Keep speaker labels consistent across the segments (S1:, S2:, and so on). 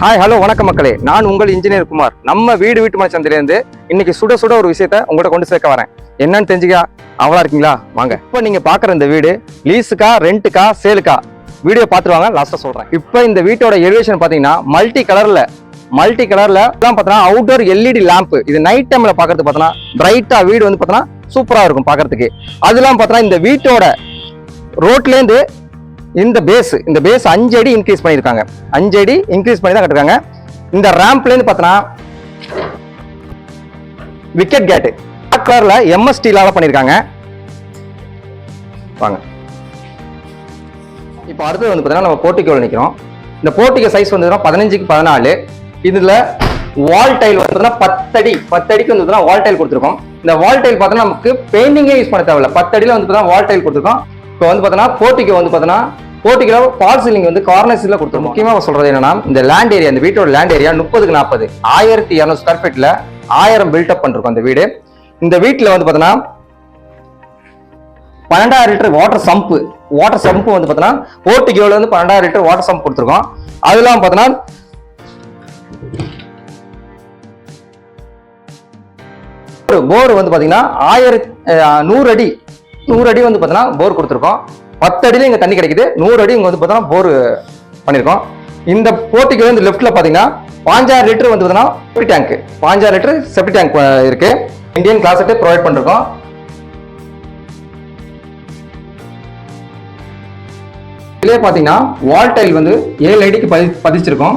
S1: Hi hello வணக்கம் மக்களே. நான் உங்கள் இன்ஜினியர் குமார். நம்ம வீடு வீட்டு மலை சந்தையிலேருந்து இன்னைக்கு சுட சுட ஒரு விஷயத்த உங்கள்கிட்ட கொண்டு சேர்க்க வரேன். என்னன்னு தெரிஞ்சுக்க அவளா இருக்கீங்களா? வாங்க. இப்போ நீங்க பாக்குற இந்த வீடு லீஸுக்கா ரெண்ட்டுக்கா சேலுக்கா வீடியோ பார்த்துருவாங்க லாஸ்ட்டாக சொல்றேன். இப்போ இந்த வீட்டோட எலிவேஷன் பார்த்தீங்கன்னா மல்டி கலர்ல மல்டி கலர்ல எல்லாம் பார்த்தோன்னா அவுட்டோர் எல்இடி லேம்ப் இது நைட் டைம்ல பார்க்கறதுக்கு பார்த்தோன்னா பிரைட்டா வீடு வந்து பார்த்தோன்னா சூப்பரா இருக்கும் பார்க்கறதுக்கு. அதெல்லாம் பார்த்தோன்னா இந்த வீட்டோட ரோட்லேருந்து இந்த பேஸ் இந்த பேஸ் அஞ்சு அடி இன்க்ரீஸ் பண்ணியிருக்காங்க. அஞ்சு அடி இன்க்ரீஸ் பண்ணி தான் கட்டிருக்காங்க. இந்த ரேம்ப்லேருந்து பார்த்தோன்னா விக்கெட் கேட்டு பிளாக் கலரில் எம்எஸ் ஸ்டீலால பண்ணியிருக்காங்க. வாங்க. இப்போ அடுத்தது வந்து பார்த்தீங்கன்னா நம்ம போர்ட்டிகோவில் நிற்கிறோம் இந்த போர்ட்டிகோ சைஸ் வந்து பதினஞ்சுக்கு பதினாலு. இதில் வால் டைல் வந்து பத்தடி பத்தடிக்கு வந்து வால் டைல் கொடுத்துருக்கோம். இந்த வால் டைல் பார்த்தோன்னா நமக்கு பெயிண்டிங்கே யூஸ் பண்ண தேவையில்ல. பத்தடியில் வந்து பார்த்தீங்கன்னா வால் டைல் கொடுத்துருக்கோம். இப்போ வந்து பார்த்தோன்னா போர்ட்டிகோ வந்து பார்த்தோன்னா போர்ட்டிகோ ஃபால் சீலிங் வந்து கார்னர்ஸில் கொடுத்துருக்கோம் முக்கியமாக சொல்றது என்னன்னா இந்த லேண்ட் ஏரியா இந்த வீட்டோட லேண்ட் ஏரியா முப்பதுக்கு நாற்பது ஆயிரத்தி இரநூறு ஸ்கொயர் ஃபீட்ல ஆயிரம் பில்டப் பண்ணிருக்கோம் இந்த வீடு. இந்த வீட்டில் வந்து பார்த்தோன்னா பன்னெண்டாயிரம் litre water sump water sump வந்து பார்த்தோன்னா போர்ட்டிகோவில் வந்து பன்னெண்டாயிரம் லிட்டர் வாட்டர் சம்ப் கொடுத்துருக்கோம். அதெல்லாம் பார்த்தோன்னா போர் வந்து பார்த்தீங்கன்னா ஆயிரத்தி நூறு அடி நூறு அடி வந்து பார்த்தீங்கன்னா போர் கொடுத்துருக்கோம். பத்து அடியில் இங்கே தண்ணி கிடைக்குது. நூறு அடி இங்கே வந்து பார்த்தோன்னா போர் பண்ணியிருக்கோம் இந்த போட்டிக்கு வந்து லெஃப்ட்டில் பார்த்தீங்கன்னா பாஞ்சாயிரம் லிட்டர் வந்து பார்த்தீங்கன்னா செப்டி டேங்க் பாஞ்சாயிரம் லிட்டர் செப்டி டேங்க் இருக்கு. இந்தியன் கிளாஸட்டே ப்ரொவைட் பண்ணிருக்கோம். இதுலேயே பார்த்தீங்கன்னா வால் டைல் வந்து ஏழு அடிக்கு பதி பதிச்சிருக்கோம்.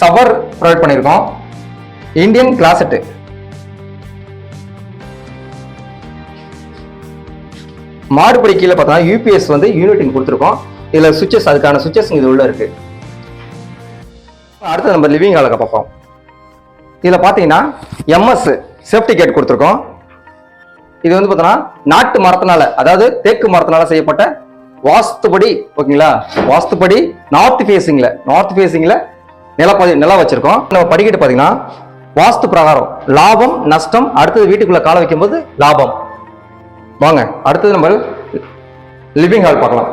S1: சவர் ப்ரொவைட் பண்ணியிருக்கோம் இந்தியன் கிளாசெட்டு மாடுபடி கீழே பார்த்தோம்னா யூபிஎஸ் வந்து யூனிட்டின் கொடுத்துருக்கோம். இதில் சுவிச்சஸ் அதுக்கான சுவிச்சஸ் இது உள்ள இருக்கு. அடுத்து நம்ம லிவிங் அழகை பார்ப்போம். இதில் பார்த்தீங்கன்னா எம்எஸ் சேஃப்டி கேட் கொடுத்துருக்கோம். இது வந்து பார்த்தோன்னா நாட்டு மரத்தினால அதாவது தேக்கு மரத்தினால செய்யப்பட்ட வாஸ்துபடி ஓகேங்களா? வாஸ்துபடி நார்த் ஃபேஸிங்கில் நார்த் ஃபேஸிங்கில் நிலப்பதி நிலம் வச்சுருக்கோம். நம்ம படிக்கட்டு பார்த்தீங்கன்னா வாஸ்து பிரகாரம் லாபம் நஷ்டம் அடுத்தது வீட்டுக்குள்ளே கால வைக்கும்போது லாபம். வாங்க அடுத்தது நம்ம லிவிங் ஹால் பார்க்கலாம்.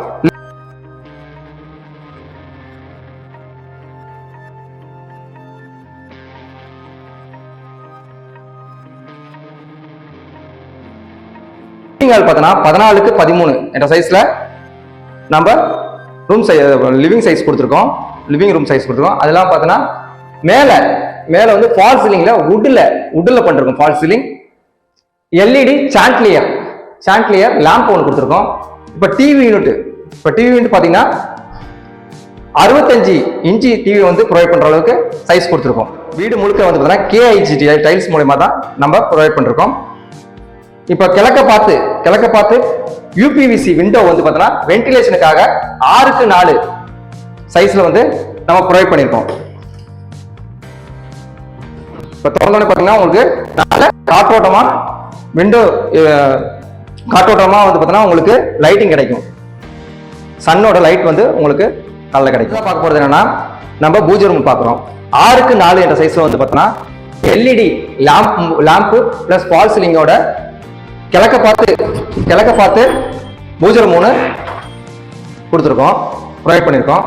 S1: லிவிங் ஹால் பார்த்தோன்னா பதினாலுக்கு பதிமூணு என்ற சைஸ்ல நம்ம ரூம் சை லிவிங் சைஸ் கொடுத்துருக்கோம். லிவிங் ரூம் சைஸ் கொடுத்துருக்கோம். அதெல்லாம் பார்த்தோன்னா மேலே மேலே வந்து ஃபால் சீலிங்ல வுட்டில் உட்டில் பண்ணிருக்கோம் fall ceiling LED chandelier lamp ஒன்று கொடுத்துருக்கோம். இப்போ டிவி யூனிட் இப்போ டிவி யூனிட் பார்த்தீங்கன்னா அறுபத்தஞ்சு இன்ச்சி டிவி வந்து ப்ரொவைட் பண்ணுற அளவுக்கு சைஸ் கொடுத்துருக்கோம். வீடு முழுக்க வந்து பார்த்தீங்கன்னா கேஐஜி டைல்ஸ் மூலயமா தான் நம்ம ப்ரொவைட் பண்ணிருக்கோம் இப்போ கிழக்க பார்த்து கிழக்க பார்த்து யூபிவிசி விண்டோ வந்து பார்த்தீங்கன்னா வென்டிலேஷனுக்காக ஆறுக்கு நாலு சைஸில் வந்து நம்ம ப்ரொவைட் பண்ணியிருக்கோம் இப்போ திறந்தோடனே பார்த்தீங்கன்னா உங்களுக்கு நல்ல காற்றோட்டமாக விண்டோ காற்றோட்டமாக வந்து பார்த்தீங்கன்னா உங்களுக்கு லைட்டிங் கிடைக்கும். சன்னோட லைட் வந்து உங்களுக்கு நல்லா கிடைக்கும். பார்க்க போகிறது என்னென்னா நம்ம பூஜை ரூம் பார்க்குறோம். ஆறுக்கு நாலு என்ற சைஸில் வந்து பார்த்தோன்னா LED lamp lamp plus fall சீலிங்கோட கிழக்க பார்த்து கிழக்க பார்த்து பூஜை ரூம் மூணு கொடுத்துருக்கோம். ப்ரொவைட் பண்ணியிருக்கோம்.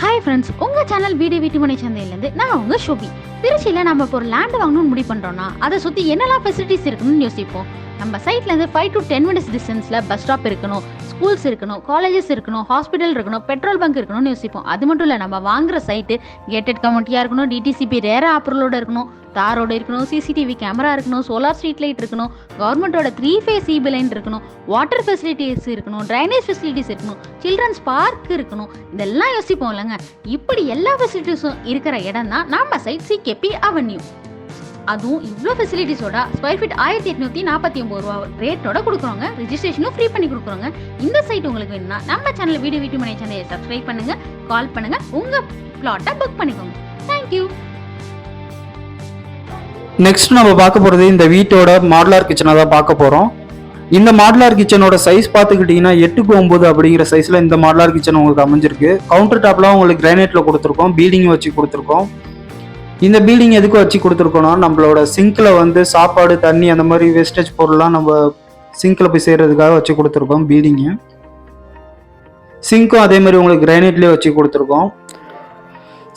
S2: ஹாய் ஃப்ரெண்ட்ஸ் உங்கள் சேனல் வீடு வீட்டுமனை சந்தையிலேருந்து நான் உங்கள் ஷோபி. திருச்சியில் நம்ம இப்போ ஒரு லேண்ட் வாங்கணும்னு முடிவு பண்ணுறோன்னா அதை சுற்றி என்னெல்லாம் ஃபெசிலிட்டிஸ் இருக்குன்னு யோசிப்போம். நம்ம சைட்லேருந்து ஃபைவ் டு டென் மினிட்ஸ் டிஸ்டன்ஸில் பஸ் ஸ்டாப் இருக்கணும் ஸ்கூல்ஸ் இருக்கணும் காலேஜஸ் இருக்கணும் ஹாஸ்பிட்டல் இருக்கணும் பெட்ரோல் பங்க் இருக்கணும்னு யோசிப்போம். அது மட்டும் இல்லை நம்ம வாங்குற சைட்டு கேட்டட் கம்யூனிட்டியாக இருக்கணும் டிடிசிபி ரேர அப்ரூவலோட இருக்கணும் தாரோடு இருக்கணும் சிசிடிவி கேமரா இருக்கணும் சோலார் ஸ்ட்ரீட் லைட் இருக்கணும் கவர்மெண்ட்டோட த்ரீ ஃபேஸ் சிபி லைன் இருக்கணும் வாட்டர் ஃபெசிலிட்டிஸ் இருக்கணும் ட்ரைனேஜ் ஃபெசிலிட்டிஸ் இருக்கணும் சில்ட்ரன்ஸ் பார்க் இருக்கணும். இதெல்லாம் யோசிப்போம் இல்லைங்க. இப்படி எல்லா ஃபெசிலிட்டிஸும் இருக்கிற இடம் தான் நம்ம சைட் சிகேபி அவென்யூ அதுவும் இவ்வளோ ஃபெசிலிட்டிஸோட ஸ்கொயர் ஃபீட் ஆயிரத்தி எட்நூத்தி நாற்பத்தி ஒம்பது ரூபா ரேட்டோட கொடுக்குறோங்க. ரிஜிஸ்ட்ரேஷனும் ஃப்ரீ பண்ணி கொடுக்குறோங்க. இந்த சைட் உங்களுக்கு வேணும்னா நம்ம சேனல் வீடியோ வீட்டு மனை சேனலை சப்ஸ்கிரைப் பண்ணுங்க. கால் பண்ணுங்க. உங்க பிளாட்டை புக் பண்ணிக்கோங்க. தேங்க்யூ
S3: நெக்ஸ்ட் நம்ம பார்க்க போகிறது இந்த வீட்டோட மாடலார் கிச்சனை தான் பார்க்க போகிறோம் இந்த மாடலார் கிச்சனோட சைஸ் பார்த்துக்கிட்டிங்கன்னா எட்டுக்கு ஒம்பது அப்படிங்கிற சைஸில் இந்த மாடலார் கிச்சன் உங்களுக்கு அமைஞ்சிருக்கு. கவுண்டர் டாப்லாம் உங்களுக்கு கிரானைட்டில் கொடுத்துருக்கோம். பீடிங் வச்சு கொடுத்துருக்கோம். இந்த பீடிங் எதுக்கு வச்சு கொடுத்துருக்கோம்னா நம்மளோட சிங்கில் வந்து சாப்பாடு தண்ணி அந்த மாதிரி வேஸ்டேஜ் பொருள்லாம் நம்ம சிங்கில் போய் சேர்கிறதுக்காக வச்சு கொடுத்துருக்கோம் பீடிங்கு சிங்க்கும் அதே மாதிரி உங்களுக்கு கிரானைட்லேயே வச்சு கொடுத்துருக்கோம்.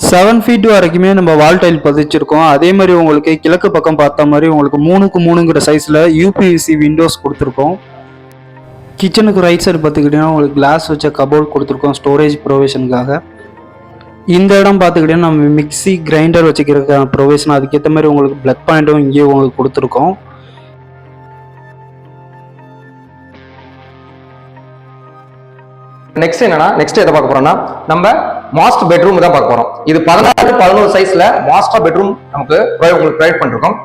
S3: செவன் ஃபீட் வரைக்குமே நம்ம வால் டைல் பதிச்சிருக்கோம். அதே மாதிரி உங்களுக்கு கிழக்கு பக்கம் பார்த்த மாதிரி உங்களுக்கு மூணுக்கு மூணுங்கிற சைஸில் யூபிஎஸ்சி விண்டோஸ் கொடுத்துருக்கோம். கிச்சனுக்கு ரைட் சைடு பார்த்துக்கிட்டிங்கன்னா உங்களுக்கு கிளாஸ் வச்ச கபோர்ட் கொடுத்துருக்கோம் ஸ்டோரேஜ் ப்ரொவிஷனுக்காக இந்த இடம் பார்த்துக்கிட்டீங்கன்னா நம்ம மிக்ஸி கிரைண்டர் வச்சுக்கிறதுக்கான ப்ரொவிஷன் அதுக்கேற்ற மாதிரி உங்களுக்கு பிளக் பாயிண்ட்டும் இங்கேயே உங்களுக்கு கொடுத்துருக்கோம்.
S1: நெக்ஸ்ட் என்னன்னா நெக்ஸ்ட் எதை பார்க்க போறோம்னா நம்ம மாஸ்டர் பெட்ரூம் தான் பார்க்க போறோம். இது பதினாறு பதினோரு சைஸ்ல மாஸ்டர் பெட்ரூம் நமக்கு உங்களுக்கு ப்ரொவைட் பண்ணிருக்கோம்.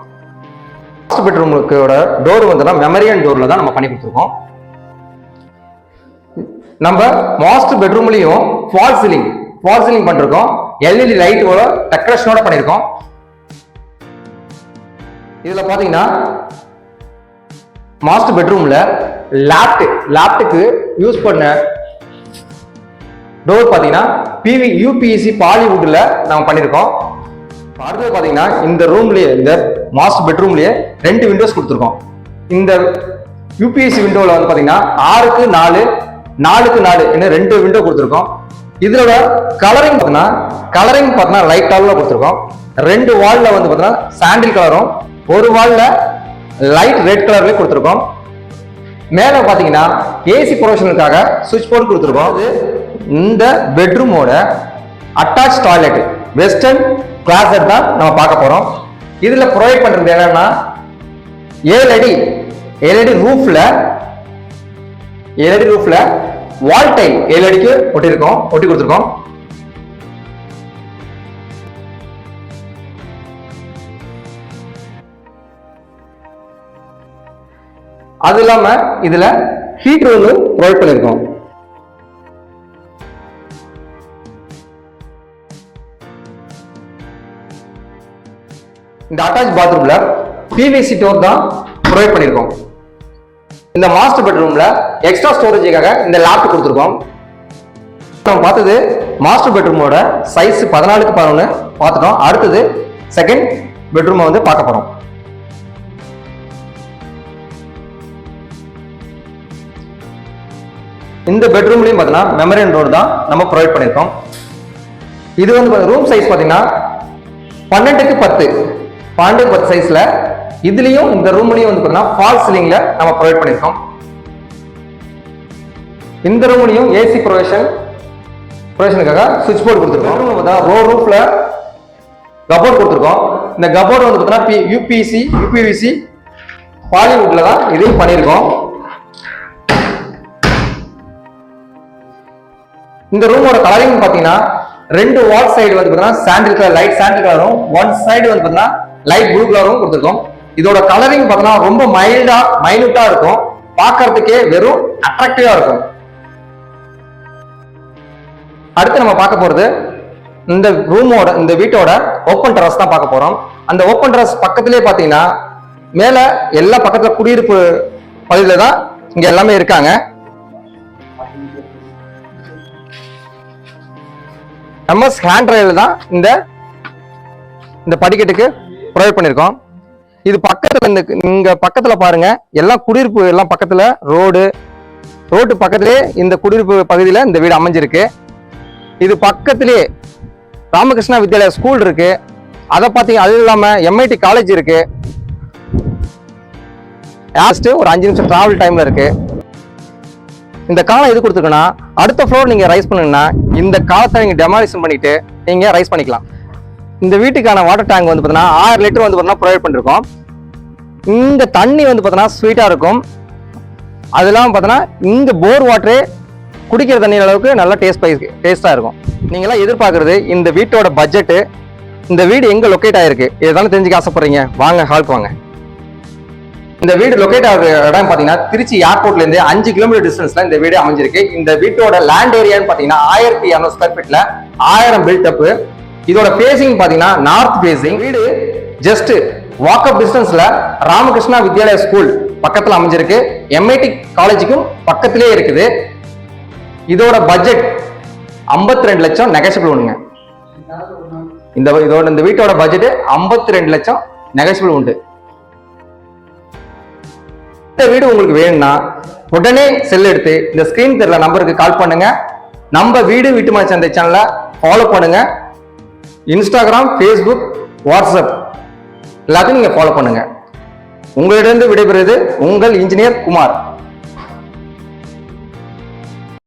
S1: மாஸ்டர் பெட்ரூமுக்கோட டோர் வந்து மெமரியன் டோர்ல தான் நம்ம பண்ணி கொடுத்துருக்கோம். நம்ம மாஸ்டர் பெட்ரூம்லயும் ஃபால் சீலிங் ஃபால் சீலிங் பண்ணிருக்கோம் எல்இடி லைட்டோட டெக்கரேஷனோட பண்ணிருக்கோம். இதுல பாத்தீங்கன்னா மாஸ்டர் பெட்ரூம்ல லேப்ட் லேப்டுக்கு யூஸ் பண்ண டோர் பாத்தீங்கன்னா பிவி யூபிஎஸ்சி பாலிவுட்ல நம்ம பண்ணிருக்கோம். அடுத்தது பாத்தீங்கன்னா இந்த ரூம்லயே இந்த மாஸ்டர் பெட்ரூம்லயே ரெண்டு விண்டோஸ் கொடுத்துருக்கோம். இந்த யூபிஎஸ்சி விண்டோவில் வந்து பார்த்தீங்கன்னா ஆறுக்கு நாலு நாலுக்கு நாலு இன்னும் ரெண்டு விண்டோ கொடுத்துருக்கோம். இதோட கலரிங் பார்த்தீங்கன்னா கலரிங் பார்த்தீங்கன்னா லைட் கலரில் கொடுத்துருக்கோம். ரெண்டு வால்ல வந்து பார்த்தீங்கன்னா சாண்டில் கலரும் ஒரு வால்ல லைட் ரெட் கலர்லயும் கொடுத்துருக்கோம். மேல பார்த்தீங்கன்னா ஏசி ப்ரொவிஷனுக்காக சுவிட்ச் போர்டு கொடுத்துருக்கோம். அது இந்த பெட்ரூமோட அட்டாச் டாய்லெட் வெஸ்டர்ன் கிளாசட் தான் நம்ம பார்க்க போறோம். இதுல ப்ரொவைட் பண்றது என்னன்னா ஏழு அடி ஏழு அடி ரூஃப்ல ஏழு அடி ரூஃப்ல வால் டைல் ஏழு அடிக்கு ஒட்டியிருக்கோம். ஒட்டி கொடுத்துருக்கோம். அது இல்லாம இதுல ஹீட்டர் வந்து ப்ரொவைட் பண்ணிருக்கோம் இந்த அட்டாச் பாத்ரூம்ல பிவிசி டோர் தான் ப்ரொவைட் பண்ணிருக்கோம் இந்த மாஸ்டர் பெட்ரூம்ல எக்ஸ்ட்ரா ஸ்டோரேஜுக்காக இந்த லேப்டாப் கொடுத்துருக்கோம். நம்ம பார்த்தது மாஸ்டர் பெட்ரூமோட சைஸ் பதினாலுக்கு பதினொன்று பார்த்துட்டோம். அடுத்தது செகண்ட் பெட்ரூமை வந்து பார்க்க போகிறோம் இந்த பெட்ரூம்லையும் பார்த்தீங்கன்னா மெமரியன் டோர் தான் நம்ம ப்ரொவைட் பண்ணியிருக்கோம். இது வந்து ரூம் சைஸ் பார்த்தீங்கன்னா பன்னெண்டுக்கு பத்து. பன்னெண்டுக்கு பத்து சைஸில் இதுலேயும் இந்த ரூம்லேயும் வந்து பார்த்தீங்கன்னா ஃபால் சீலிங்கில் நம்ம ப்ரொவைட் பண்ணியிருக்கோம். இந்த ரூம்லையும் ஏசி ப்ரொவேஷன் ப்ரொவேஷனுக்காக சுவிட்ச் போர்டு கொடுத்துருக்கோம். ரூம் பார்த்தா ரோ ரூஃப்ல கபோர்ட் கொடுத்துருக்கோம். இந்த கபோர்டு வந்து பார்த்தீங்கன்னா யூபிசி யூபிவிசி பாலிவுட்ல தான் இதையும் பண்ணியிருக்கோம். இந்த ரூமோட கலரிங் பார்த்தீங்கன்னா ரெண்டு வால் சைடு வந்து பார்த்தீங்கன்னா சாண்டில் கலர் லைட் சாண்டில் கலரும் ஒன் சைடு வந்து பார்த்தீங்கன்னா லைட் ப்ளூ கலரும் கொடுத்துருக்கோம். இதோட கலரிங் பார்த்தீங்கன்னா ரொம்ப மைல்டா மைனூட்டா இருக்கும். பார்க்கறதுக்கே வெறும் அட்ராக்டிவா இருக்கும். அடுத்து நம்ம பார்க்க போறது இந்த ரூமோட இந்த வீட்டோட ஓப்பன் டெரஸ் தான் பார்க்க போறோம். அந்த ஓப்பன் டெரஸ் பக்கத்திலே பார்த்தீங்கன்னா மேலே எல்லா பக்கத்தில் குடியிருப்பு பகுதியில் தான் இங்கே எல்லாமே இருக்காங்க. எம்எஸ் ஹேண்ட் ரயில் தான் இந்த இந்த படிக்கட்டுக்கு ப்ரொவைட் பண்ணியிருக்கோம். இது பக்கத்தில் இந்த இங்கே பக்கத்தில் பாருங்கள் எல்லாம் குடியிருப்பு எல்லாம் பக்கத்தில் ரோடு ரோட்டு பக்கத்திலே இந்த குடியிருப்பு பகுதியில் இந்த வீடு அமைஞ்சிருக்கு. இது பக்கத்திலே ராமகிருஷ்ணா வித்யாலயா ஸ்கூல் இருக்கு. அதை பார்த்தீங்க அது இல்லாமல் எம்ஐடி காலேஜ் இருக்கு. லாஸ்ட்டு ஒரு அஞ்சு நிமிஷம் ட்ராவல் டைமில் இருக்கு. இந்த காலம் எது கொடுத்துருக்குன்னா அடுத்த ஃப்ளோர் நீங்கள் ரைஸ் பண்ணுங்கன்னா இந்த காலத்தை நீங்கள் டெமாலிஷன் பண்ணிட்டு நீங்கள் ரைஸ் பண்ணிக்கலாம். இந்த வீட்டுக்கான வாட்டர் டேங்க் வந்து பார்த்தீங்கன்னா ஆயிரம் லிட்டர் வந்து பார்த்தீங்கன்னா ப்ரொவைட் பண்ணிருக்கோம். இந்த தண்ணி வந்து பார்த்தீங்கன்னா ஸ்வீட்டாக இருக்கும். அது இல்லாமல் இந்த போர் வாட்டரே குடிக்கிற தண்ணி அளவுக்கு நல்லா டேஸ்ட் டேஸ்ட்டாக இருக்கும். நீங்களாம் எதிர்பார்க்குறது இந்த வீட்டோட பட்ஜெட்டு இந்த வீடு எங்கே லொக்கேட் ஆயிருக்கு? இதெல்லாம் தெரிஞ்சுக்க ஆசைப்பட்றீங்க. வாங்க ஹால்க்கு வாங்க. இந்த வீடு லொக்கேட் ஆகிற இடம் பார்த்தீங்கன்னா திருச்சி ஏர்போர்ட்லேருந்து அஞ்சு கிலோமீட்டர் டிஸ்டன்ஸில் இந்த வீடு அமைஞ்சிருக்கு. இந்த வீட்டோட லேண்ட் ஏரியான்னு பார்த்தீங்கன்னா ஆயிரத்தி இரநூறு ஸ்கொயர் ஃபீட்டில் ஆயிரம் பில்டப்பு இதோட ஃபேசிங் பார்த்தீங்கன்னா நார்த் ஃபேசிங் வீடு ஜஸ்ட் வாக்கப் டிஸ்டன்ஸில் ராமகிருஷ்ணா வித்யாலயா ஸ்கூல் பக்கத்தில் அமைஞ்சிருக்கு. எம்ஐடி காலேஜுக்கும் பக்கத்திலே இருக்குது. இதோட பட்ஜெட் 52 ரெண்டு லட்சம் நெகசிபிள் ஒன்றுங்க இந்த இதோட இந்த வீட்டோட பட்ஜெட் 52 ரெண்டு லட்சம் நெகசிபிள் உண்டு. இந்த வீடு உங்களுக்கு வேணும்னா உடனே செல் எடுத்து இந்த ஸ்கிரீன் தெரியல நம்பருக்கு கால் பண்ணுங்க. நம்ம வீடு வீட்டுமனை சந்தை சேனலை ஃபாலோ பண்ணுங்க. இன்ஸ்டாகிராம் ஃபேஸ்புக் வாட்ஸ்அப் எல்லாத்தையும் நீங்கள் ஃபாலோ பண்ணுங்க. உங்களிடம் விடைபெறுவது உங்கள் இன்ஜினியர் குமார்.